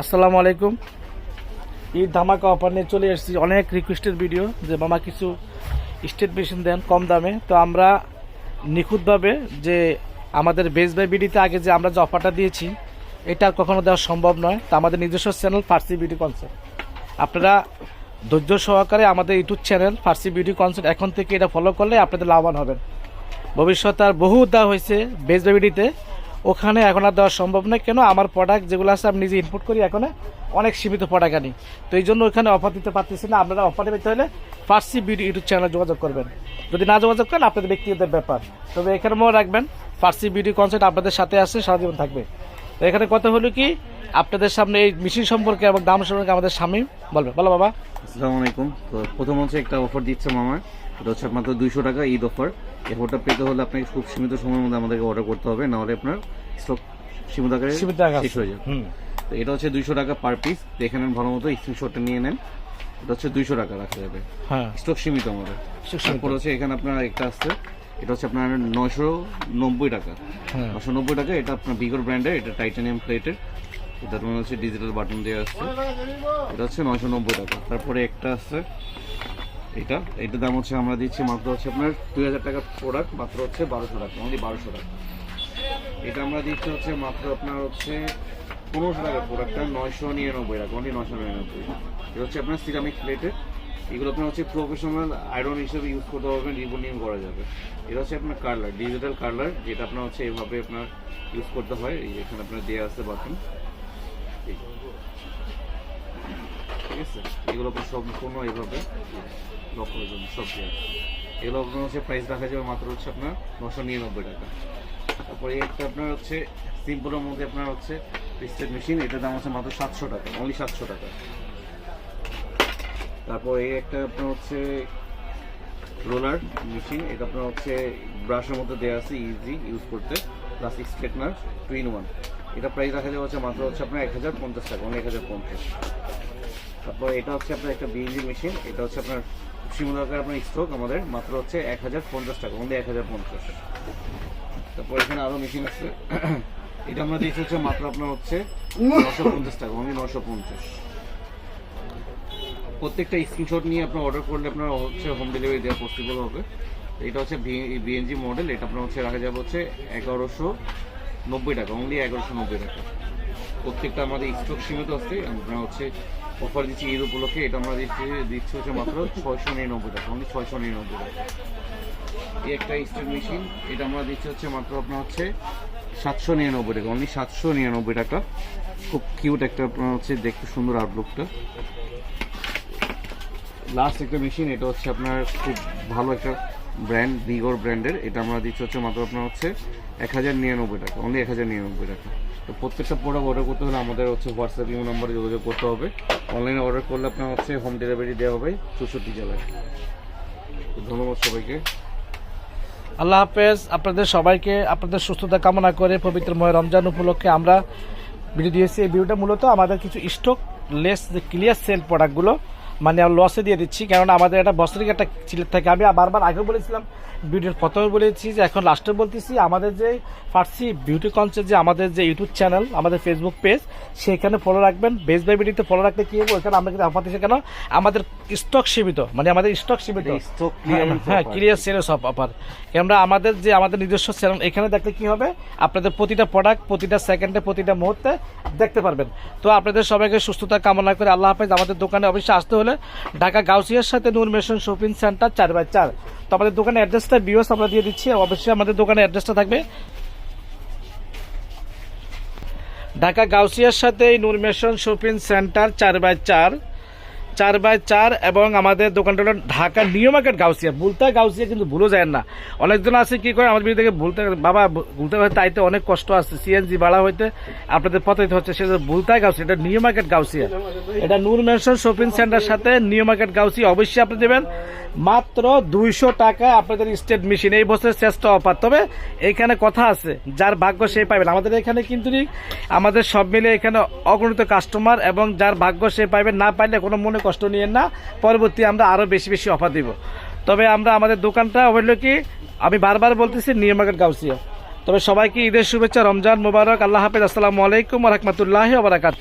আসসালামু আলাইকুম। ঈদ ধামাকা অফার নিয়ে চলে এসেছি। অনেক রিকোয়েস্টের ভিডিও যে মামা কিছু স্টেট মেশিন দেন কম দামে। তো আমরা নিখুঁতভাবে যে আমাদের বেস বাই বিডিতে আগে যে আমরা যে অফারটা দিয়েছি, এটা কখনো দেওয়া সম্ভব নয়। তো আমাদের নিজস্ব চ্যানেল ফার্সি বিউটি কনসেপ্ট আপনারা ধৈর্য সহকারে আমাদের YouTube channel Farsi beauty concept এখন থেকে এটা ফলো করলে আপনাদের লাভবান হবেন। ভবিষ্যতে আর বহু দেওয়া হয়েছে বেস বেবিডিতে ওখানে এখন আর দেওয়া সম্ভব নয়। কেন? আমার প্রোডাক্ট যেগুলো আছে আমি নিজে ইনপুট করি এখন। অনেক সীমিত প্রোডাক্ট আনি। তো এই জন্য ওখানে অফার দিতে পারতেছি না। আপনারা অফার পেতে হলে ফার্সি বিউটি ইউটিউব চ্যানেলে যোগাযোগ করবেন। যদি না যোগাযোগ করেন, আপনাদের ব্যক্তিগত ব্যাপার। তবে এখানে মনে রাখবেন ফার্সি বিউটি কনসেপ্ট আপনাদের সাথে আছে, সারা জীবন থাকবে। তো এখানে কথা হলো কি, আপনাদের সামনে এই মেশিন সম্পর্কে এবং দাম সম্পর্কে আমাদের স্বামী বলবে। বলো বাবা। আসসালামু আলাইকুম। তো প্রথম হচ্ছে একটা অফার দিচ্ছে মামা এটা হচ্ছে মাত্র দুইশো টাকা ঈদ অফার এই অফারটা পেতে হলে আপনাকে খুব সীমিত সময়ের মধ্যে আমাদেরকে অর্ডার করতে হবে নাহলে আপনার স্টক সীমিত আকারে শেষ হয়ে যাবে। তো এটা হচ্ছে দুইশো টাকা পার পিস এখানে ভালো মতো স্ক্রিনশটটা নিয়ে নেন। এটা হচ্ছে দুইশো টাকা রাখা যাবে। হ্যাঁ। স্টক সীমিত আমাদের। তারপর হচ্ছে এখানে আপনার একটা আসছে এটা হচ্ছে আপনার নশো নব্বই টাকা। হ্যাঁ। নশো নব্বই টাকা এটা আপনার বিগর ব্র্যান্ডের এটা টাইটানিয়াম প্লেটের এটার মধ্যে হচ্ছে ডিজিটাল বাটন দেওয়া আসছে এটা হচ্ছে নশো নব্বই টাকা। তারপরে একটা আছে। এটা এটার দাম হচ্ছে আমরা দিচ্ছি মাত্র হচ্ছে আপনার দুই হাজার টাকার প্রোডাক্ট মাত্র হচ্ছে বারোশো টাকা অনলি বারোশো টাকা। এটা আমরা দিচ্ছি হচ্ছে মাত্র আপনার হচ্ছে পনেরোশো টাকার প্রোডাক্টটা নয়শো নিরানব্বই টাকা অনলি নয়শো নিরানব্বই এটা হচ্ছে আপনার সিরামিক প্লেটের এগুলো আপনার হচ্ছে প্রফেশনাল আয়রন হিসেবে ইউজ করতে পারবেন রিবনিং করা যাবে। এটা হচ্ছে আপনার কালার ডিজিটাল কালার যেটা আপনার হচ্ছে এভাবে আপনার ইউজ করতে হয় এখানে আপনার দেওয়া আছে বাটন ঠিক আছে এগুলো সম্পূর্ণ সব আপনার হচ্ছে প্রাইস যাবে মাত্র হচ্ছে আপনার নশো নিরানব্বই টাকা। একটা আপনার হচ্ছে সিম্পলের মধ্যে আপনার হচ্ছে মেশিন এটার দাম হচ্ছে মাত্র সাতশো টাকা সাতশো টাকা। তারপর এই একটা আপনার হচ্ছে রোলার মেশিন এটা আপনার হচ্ছে ব্রাশের মধ্যে দেওয়া আছে ইজি ইউজ করতে। Plus straightener two in one এটা প্রাইস রাখা যাবে হচ্ছে মাত্র হচ্ছে আপনার এক হাজার পঞ্চাশ টাকা অনেক হাজার পঞ্চাশ। তারপর এটা হচ্ছে আপনার একটা বিএনজি মেশিন এটা হচ্ছে আপনার সীমিত আপনার স্ট্রোক আমাদের, মাত্র হচ্ছে এক হাজার পঞ্চাশ টাকা অনলি এক হাজার পঞ্চাশ। তারপর এখানে আরও মেশিন আছে। এটা আমরা দিয়েছি হচ্ছে মাত্র আপনার হচ্ছে নশো পঞ্চাশ টাকা অনলি নশো পঞ্চাশ। প্রত্যেকটা স্ক্রিনশট নিয়ে আপনার অর্ডার করলে আপনার হচ্ছে হোম ডেলিভারি দেওয়া পসিবল হবে। এটা হচ্ছে বিএনজি মডেল এটা আপনার হচ্ছে রাখা যাবে হচ্ছে এগারোশো নব্বই টাকা অনলি এগারোশো নব্বই টাকা। প্রত্যেকটা আমাদের স্টক সীমিত আছে, আমরা হচ্ছে অফার দিচ্ছি ঈদ উপলক্ষে, এটা আমরা দিচ্ছি দিচ্ছি হচ্ছে মাত্র ছয়শো নিরানব্বই টাকা, অনলি ছয়শো নিরানব্বই টাকা। এই একটা স্টিল মেশিন, এটা আমরা দিচ্ছি হচ্ছে মাত্র আপনার হচ্ছে সাতশো নিরানব্বই টাকা, অনলি সাতশো নিরানব্বই টাকা। খুব কিউট একটা, আপনার হচ্ছে দেখতে সুন্দর আউটলুকটা লাস্ট একটা মেশিন এটা হচ্ছে আপনার খুব ভালো একটা ব্র্যান্ড ভিগর ব্র্যান্ডের এটা আমরা দিচ্ছি হচ্ছে মাত্র আপনার হচ্ছে এক হাজার নিরানব্বই টাকা অনলি এক হাজার নিরানব্বই টাকা। তো প্রত্যেকটা প্রোডাক্ট অর্ডার করতে হলে আমাদের হচ্ছে হোয়াটসঅ্যাপ ইমো নাম্বারে যোগাযোগ করতে হবে। অনলাইনে অর্ডার করলে আপনার হচ্ছে হোম ডেলিভারি দেওয়া হবে চৌষট্টি জেলায়। ধন্যবাদ সবাইকে। আল্লাহ হাফেজ, আপনাদের সবাইকে আপনাদের সুস্থতা কামনা করে পবিত্র পবিত্রময় রমজান উপলক্ষে আমরা ভিডিও দিয়েছি। এই ভিডিওটা মূলত আমাদের কিছু স্টক লেস ক্লিয়ার সেল প্রোডাক্টগুলো মানে লসে দিয়ে দিচ্ছি কারণ আমাদের একটা বছরিক একটা চিলের থাকে। আমি বারবার আগেও বলেছিলাম ভিডিওর প্রথমে বলেছি যে এখন লাস্টে বলতেছি আমাদের যে ফার্সি বিউটি কনসেপ্ট যে আমাদের যে ইউটিউব চ্যানেল আমাদের ফেসবুক পেজ সেখানে ফলো রাখবেন। বেস বাই বিডিতে ফলো রাখলে কী হবে? ওখানে আমরা কিন্তু অফার দিচ্ছি কেন আমাদের স্টক সীমিত মানে আমাদের স্টক সীমিত। হ্যাঁ, হ্যাঁ ক্লিয়ার সেলস সব অফার আমরা আমাদের যে আমাদের নিজস্ব চ্যানেল এখানে দেখলে কি হবে? আপনাদের প্রতিটা প্রোডাক্ট প্রতিটা সেকেন্ডে প্রতিটা মুহূর্তে দেখতে পারবেন। তো আপনাদের সবাইকে সুস্থতা কামনা করে আল্লাহ হাফেজ। আমাদের দোকানে অবশ্যই আসতে হলে ঢাকা গাউসিয়ার সাথে নূর মেশন শপিং সেন্টার চার বাই চার। তো আমাদের দোকানের অ্যাড্রেসটা বিওস আমরা দিয়ে দিচ্ছি। অবশ্যই আমাদের দোকানের অ্যাড্রেসটা থাকবে। ঢাকা গাউসিয়ার সাথে নূর মেশন শপিং সেন্টার চার বাই চার। চার বাই চার এবং আমাদের দোকানটা হলো ঢাকা নিউ মার্কেট গাউসিয়া। ভুলতে গাউসিয়া কিন্তু ভুলও যায় না। অনেকজন আছে কি করে, আমাদের থেকে ভুলতে বাবা, ভুলতে হয় তাইতে অনেক কষ্ট আছে সিএনজি ভাড়া হইতে, আপনাদের পথাইতে হচ্ছে সেটা ভুলতে গাউসিয়া, এটা নিউ মার্কেট গাউসিয়া। এটা নূর মেনশন শপিং সেন্টার সাথে নিউ মার্কেট গাউসিয়া, অবশ্যই আপনি দেবেন। মাত্র দুইশো টাকায় আপনাদের স্টেট মেশিন, এই বছরের শ্রেষ্ঠ অফার। তবে এখানে কথা আছে, যার ভাগ্য সেই পাবেন আমাদের এখানে কিন্তু আমাদের সব মিলে এখানে অগণিত কাস্টমার এবং যার ভাগ্য সে পাবেন না পাইলে কোনো মনে কষ্ট নিয়েন না। পরবর্তী আমরা আরও বেশি বেশি অফার দিব। তবে আমরা আমাদের দোকানটা হইল কি? আমি বারবার বলতেছি মার্কেট গাউসিয়া। তবে সবাইকে ঈদের শুভেচ্ছা, রমজান মুবারক। আল্লাহ হাফিজ। আসসালামু আলাইকুম রহমতুল্লাহ বারাকাতু